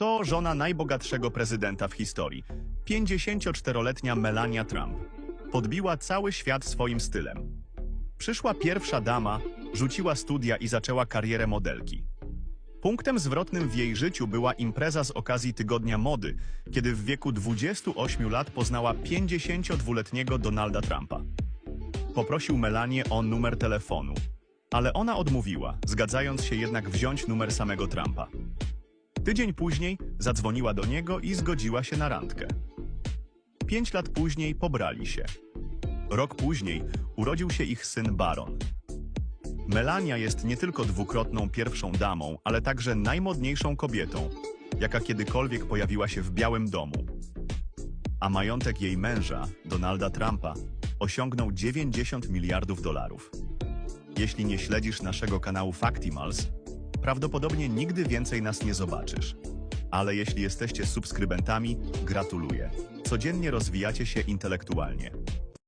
To żona najbogatszego prezydenta w historii, 54-letnia Melania Trump. Podbiła cały świat swoim stylem. Przyszła pierwsza dama, rzuciła studia i zaczęła karierę modelki. Punktem zwrotnym w jej życiu była impreza z okazji Tygodnia Mody, kiedy w wieku 28 lat poznała 52-letniego Donalda Trumpa. Poprosił Melanię o numer telefonu, ale ona odmówiła, zgadzając się jednak wziąć numer samego Trumpa. Tydzień później zadzwoniła do niego i zgodziła się na randkę. Pięć lat później pobrali się. Rok później urodził się ich syn Baron. Melania jest nie tylko dwukrotną pierwszą damą, ale także najmodniejszą kobietą, jaka kiedykolwiek pojawiła się w Białym Domu. A majątek jej męża, Donalda Trumpa, osiągnął 90 miliardów dolarów. Jeśli nie śledzisz naszego kanału Factimals, prawdopodobnie nigdy więcej nas nie zobaczysz. Ale jeśli jesteście subskrybentami, gratuluję. Codziennie rozwijacie się intelektualnie.